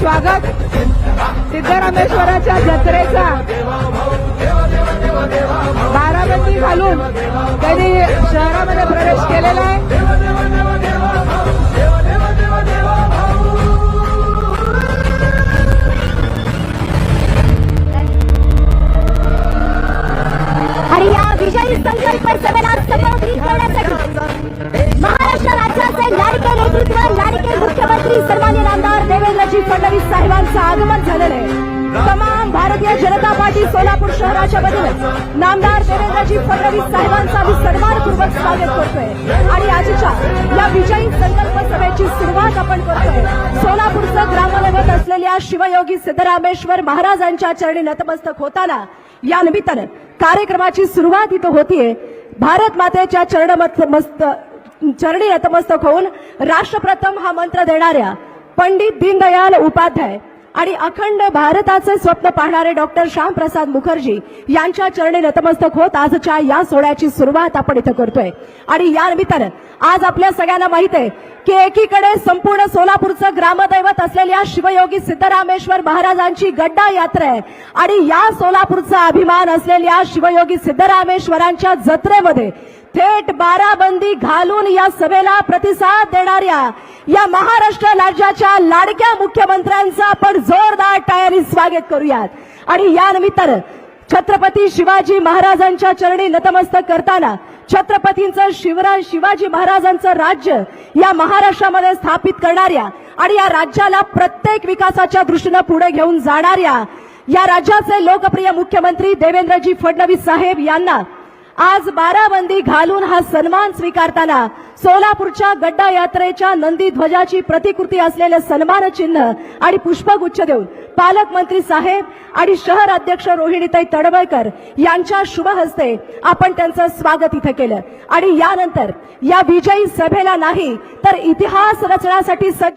स्वागत सिद्धरामेश्वराच्या जत्रेचा. बाराबंदी घालून त्यांनी शहरामध्ये प्रवेश केलेला आहे. आणि या विजयी संकल्प सभेला समर्पित करण्यासाठी महाराष्ट्र राज्याचे लाडके नेतृत्व लाडके मुख्यमंत्री सर्व आमदार फडणवीस साहेबांचं आगमन झालेलं आहे. तमाम भारतीय जनता पार्टी सोलापूर शहराच्या वतीनं नामदार देवेंद्रजी फडणवीस साहेबांचा मी सन्मानपूर्वक स्वागत करतोय. आणि आजच्या या विजयी संकल्प सभेची सुरुवात आपण करतोय. सोलापूरचं ग्रामदैवत असलेल्या शिवयोगी सिद्धरामेश्वर महाराजांच्या चरणी नतमस्तक होताना या निमित्तानं कार्यक्रमाची सुरुवात इथं होतीये. भारत मातेच्या चरण मस्त चरणी नतमस्तक होऊन राष्ट्रप्रथम हा मंत्र देणाऱ्या पंडित दीनदयाल उपाध्याय आणि अखंड भारताचे स्वप्न पाहणारे डॉक्टर श्यामप्रसाद मुखर्जी यांच्या चरणी नतमस्तक होत आजच्या या सोहळ्याची सुरुवात आपण इथं करतोय. आणि या निमित्तानं आज आपल्या सगळ्यांना माहीत आहे की एकीकडे संपूर्ण सोलापूरचं ग्रामदैवत असलेल्या शिवयोगी सिद्धरामेश्वर महाराजांची गड्डा यात्रा आहे आणि या सोलापूरचा अभिमान असलेल्या शिवयोगी सिद्धरामेश्वरांच्या जत्रेमध्ये थेट बाराबंदी घालून या सभेला प्रतिसाद देणाऱ्या या महाराष्ट्र राज्याच्या लाडक्या मुख्यमंत्र्यांचं आपण जोरदार टाळ्यांनी स्वागत करूयात. आणि या निमित्तानं छत्रपती शिवाजी महाराजांच्या चरणी नतमस्तक करताना छत्रपतींचं शिवराज शिवाजी महाराजांचं राज्य या महाराष्ट्रामध्ये स्थापित करणाऱ्या आणि या राज्याला प्रत्येक विकासाच्या दृष्टीनं पुढे घेऊन जाणाऱ्या या राज्याचे लोकप्रिय मुख्यमंत्री देवेंद्रजी फडणवीस साहेब यांना आज बाराबंदी घालून हा सन्मान स्वीकारताना सोलापूरच्या गड्डा यात्रेच्या नंदी ध्वजाची प्रतिकृती असलेले सन्मान चिन्ह आणि पुष्पगुच्छ देऊन पालकमंत्री साहेब आणि शहर अध्यक्ष रोहिणीताई तडवळकर यांच्या शुभ हस्ते आपण त्यांचं स्वागत इथं केलं. आणि यानंतर या विजयी सभेला नाही तर इतिहास रचण्यासाठी सज्ज